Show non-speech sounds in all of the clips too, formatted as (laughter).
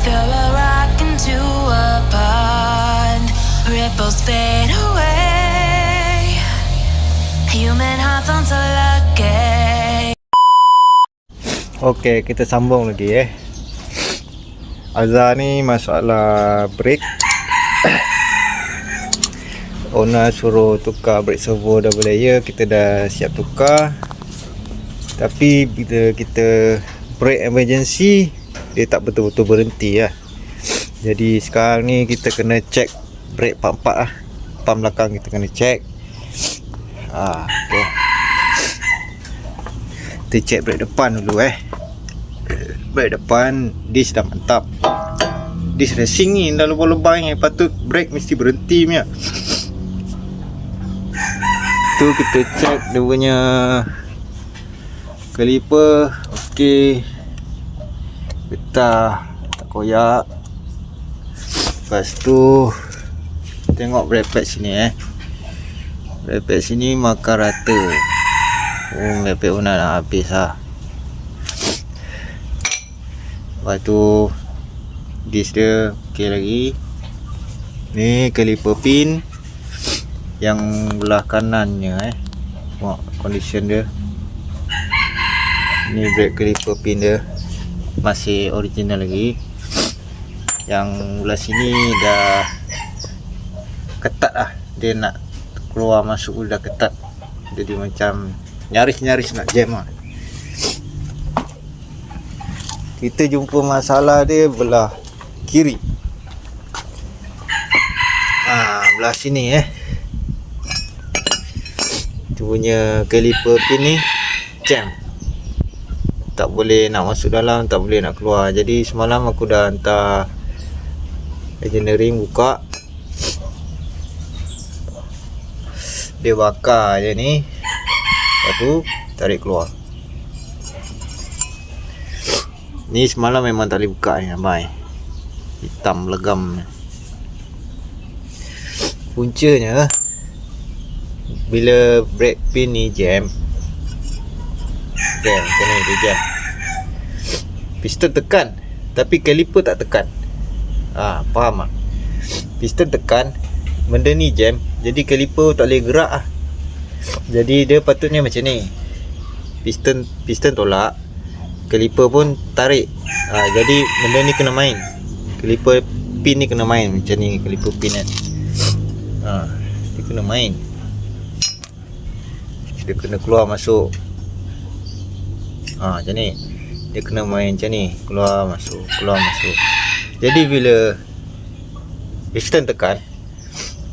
Throw a rock into a pond, ripples fade away. Human hearts aren't so lucky. Okey, kita sambung lagi eh. Azhar ni masalah brake. (coughs) Owner suruh tukar brake servo double layer, kita dah siap tukar. Tapi bila kita brake emergency, dia tak betul-betul berhenti lah. Jadi sekarang ni kita kena check brake pump 4 lah. Pump belakang kita kena check. Ah, okay. Kita check brake depan dulu eh brake depan dis dah mantap dis racing ni dah lubang-lubang ni patut brake mesti berhenti punya tu kita check dia punya kaliper okey getah tak koyak. Lepas tu tengok pad sini eh. Pad sini makan rata. Oh pad pun dah habis lah Lepas tu Disc dia ok lagi. Ni caliper pin Yang belah kanannya eh. Tengok condition dia. Ni brake caliper pin dia Masih original lagi Yang belah sini dah Ketat lah Dia nak keluar masuk dah ketat Jadi macam Nyaris-nyaris nak jam lah kita jumpa masalah dia belah kiri. Ah, belah sini eh. Dia punya caliper pin ni jam. Tak boleh nak masuk dalam, tak boleh nak keluar. Jadi semalam aku dah hantar engineering buka. Dia bakar je ni. Lepas tu tarik keluar. Ni semalam memang tak boleh buka ni Abai Hitam legam Puncanya Bila brake pin ni jam Jam ni dia jam? Piston tekan Tapi caliper tak tekan. Ah, ha, Faham tak? Piston tekan Benda ni jam Jadi caliper tak boleh gerak ah. Jadi dia patutnya macam ni. Piston piston tolak Kaliper pun tarik. Ha, Jadi benda ni kena main. Kaliper pin ni kena main Macam ni kaliper pin kan. Ha, Dia kena main. Dia kena keluar masuk ha, Macam ni. Dia kena main macam ni. Keluar masuk Keluar masuk. Jadi bila Piston tekan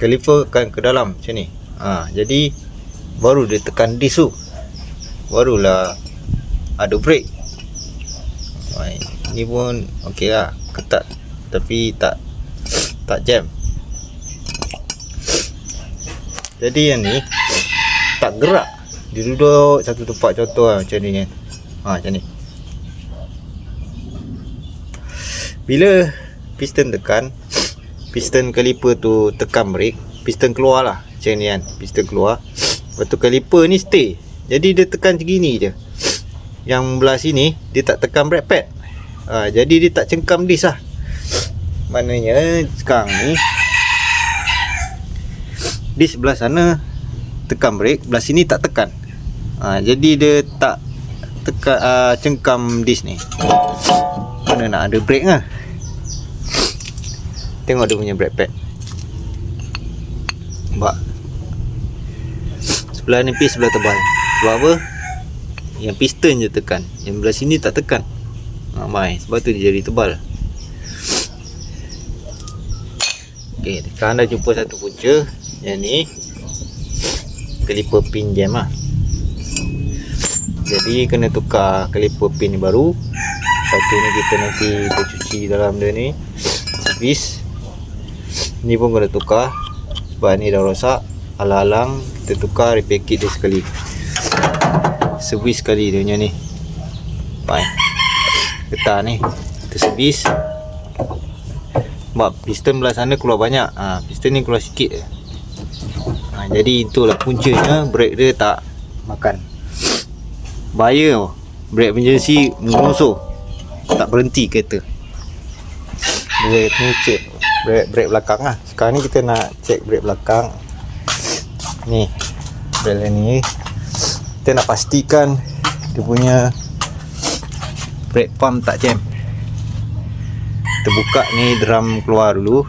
Kaliper akan ke dalam Macam ni. Ha, Jadi Baru dia tekan disc tu. Barulah Ada brake. Hai, ni pun okey lah. Ketat. Tapi tak tak jam. Jadi yang ni tak gerak. Dia duduk satu tempat contoh lah macam ni kan ha, macam ni. Bila piston tekan piston caliper tu tekan brake piston keluar lah macam ni kan piston keluar. Lepas tu caliper ni stay. Jadi dia tekan segini je. Yang belah sini dia tak tekan brake pad. Ha, jadi dia tak cengkam dis lah. Maknanya sekarang ni di sebelah sana tekan brake belah sini tak tekan. Ha, jadi dia tak tekan uh, cengkam dis ni mana nak ada brake lah tengok dia punya brake pad nampak sebelah nipis sebelah tebal sebab apa? Yang piston je tekan. Yang belah sini tak tekan. Ramai Sebab tu dia jadi tebal. Ok Sekarang dah jumpa satu punca. Yang ni Kaliper pin jam lah Jadi kena tukar Kaliper pin baru. Lepas tu ni kita nanti Kita cuci dalam dia ni. Servis Ni pun kena tukar. Sebab ni dah rosak. Alang-alang Kita tukar Repair kit dia sekali. Servis sekali dia punya ni. Pai Getah ni. Kita servis. Sebab piston belah sana keluar banyak. Ha, Piston ni keluar sikit je. Ha, Jadi itulah puncanya. Brake dia tak Makan Bahaya tau. Brake emergency Mengusuh Tak berhenti kereta. Dia ni cek brake, brake belakang lah. Sekarang ni kita nak cek brake belakang. Ni Brake ni. Kita nak pastikan Dia punya Brake pump tak jam. Kita buka ni drum keluar dulu.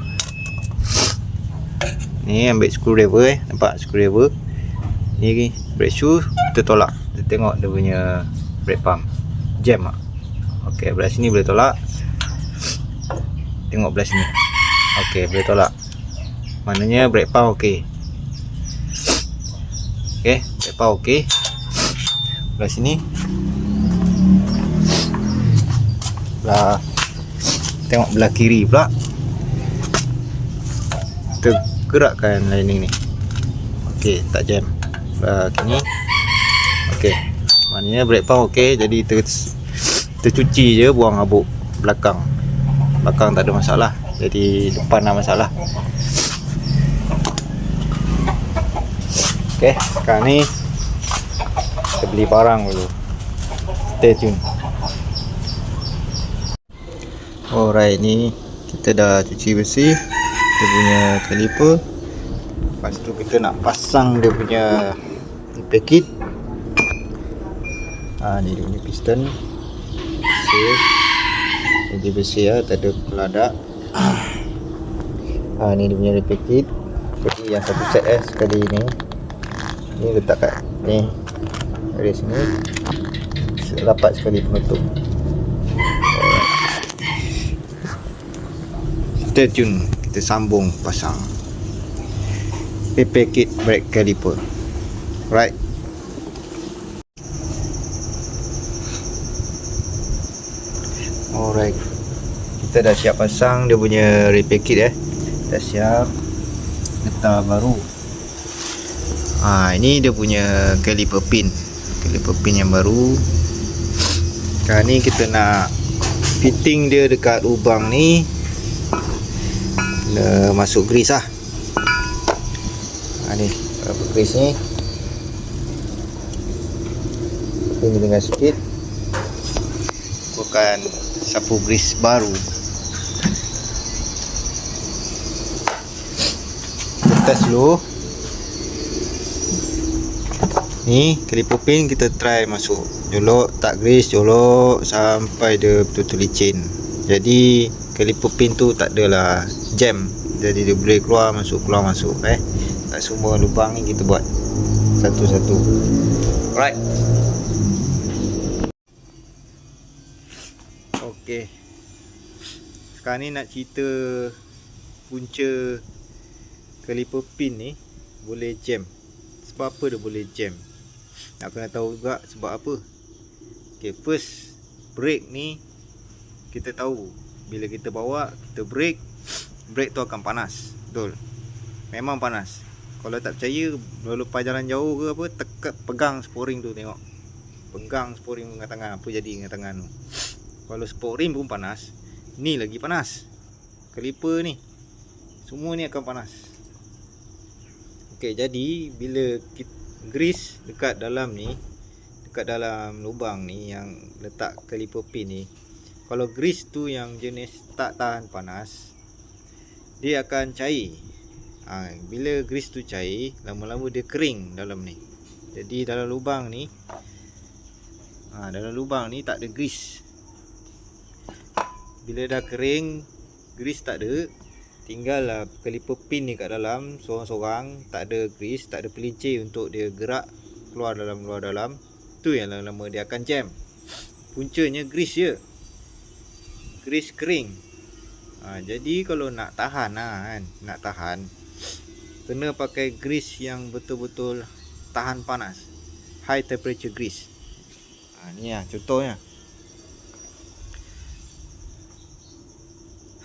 Ni ambil screwdriver eh. Nampak screwdriver? Ni brake shoe Kita tolak Tengok dia punya Brake pump. Jam tak? Okey belah sini boleh tolak. Tengok belah sini. Okey boleh tolak. Maknanya brake pump okey. Okey brake pump okey. Belah sini. Belah. Tengok belah kiri pula. Kita gerakkan lining ni. Okey tak jam. Belah sini Okey. Maknanya brake pump okey Jadi kita kita cuci je buang habuk belakang. Belakang tak ada masalah jadi depan lah masalah. Ok sekarang ni kita beli barang dulu. Stay tune. Alright ni kita dah cuci bersih. Dia punya caliper. Lepas tu kita nak pasang dia punya kit ha, ni dia punya piston. Bersih. Jadi bersih lah tak ada peladak ha, ni dia punya kit jadi yang satu set eh sekali ni. Ni letak kat ni. Dari sini. Rapat sekali penutup. Stay tune kita sambung pasang. Repair kit brake caliper. Right Alright. Kita dah siap pasang dia punya repair kit eh. Dah siap. Getah baru. Ha, Ini dia punya caliper pin. Caliper pin yang baru. Sekarang ni kita nak Fitting dia dekat lubang ni. Kena masuk grease lah. Ha, Ni. Grease ni. Ini dengan sikit Bukan sapu grease baru. Kita test dulu ni caliper pin kita try masuk. Jolok tak grease jolok sampai dia betul-betul licin. Jadi caliper pin tu tak adalah jam. Jadi dia boleh keluar masuk keluar masuk eh. Tak semua lubang ni kita buat satu-satu. Alright Okey. Sekarang ni nak cerita punca caliper pin ni boleh jam. Sebab apa dia boleh jam? Nak kena tahu juga sebab apa. Okey, first brake ni kita tahu bila kita bawa kita brake brake tu akan panas. Betul. Memang panas. Kalau tak percaya lepas jalan jauh ke apa tekat pegang sporing tu tengok. Pegang sporing dengan tangan apa jadi dengan tangan tu. Kalau sport rim pun panas Ni lagi panas. Kaliper ni Semua ni akan panas. Ok jadi Bila grease dekat dalam ni Dekat dalam lubang ni Yang letak kaliper pin ni Kalau grease tu yang jenis Tak tahan panas Dia akan cair. Ha, Bila grease tu cair Lama-lama dia kering dalam ni. Jadi dalam lubang ni ha, Dalam lubang ni tak ada grease bila dah kering grease tak ada. Tinggal lah caliper pin ni kat dalam sorang-sorang. Tak ada grease tak ada pelincir untuk dia gerak keluar dalam keluar dalam. Tu yang lama-lama dia akan jam. Puncanya grease je. Grease kering. Ha, jadi kalau nak tahan lah kan nak tahan kena pakai grease yang betul-betul tahan panas. High temperature grease. Ha, ni lah contohnya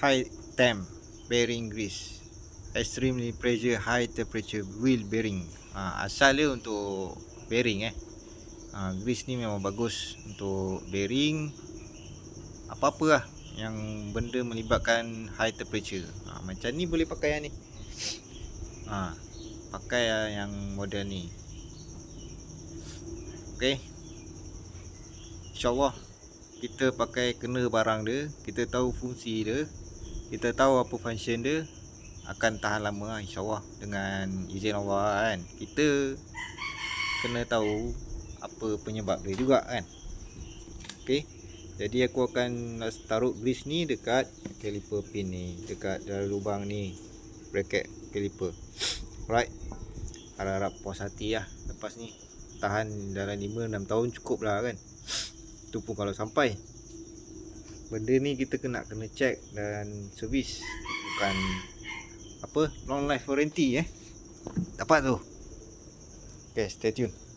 high temp bearing grease. Extremely pressure high temperature wheel bearing. Ha, asal dia untuk bearing eh. Ha, grease ni memang bagus untuk bearing apa-apa lah yang benda melibatkan high temperature. Ha, macam ni boleh pakai yang ni. Ha, pakai lah yang model ni. Ok insyaAllah kita pakai kena barang dia kita tahu fungsi dia kita tahu apa function dia akan tahan lama lah insyaAllah dengan izin Allah kan. Kita kena tahu apa penyebab dia juga kan. Ok jadi aku akan taruh grease ni dekat caliper pin ni dekat dalam lubang ni bracket caliper. (sniffs) Alright harap-harap puas hati lah lepas ni. Tahan dalam 5-6 tahun cukup lah kan. (sniffs) Tu pun kalau sampai benda ni kita kena kena check dan servis. Bukan apa long life warranty eh. Dapat tu. Okay stay tune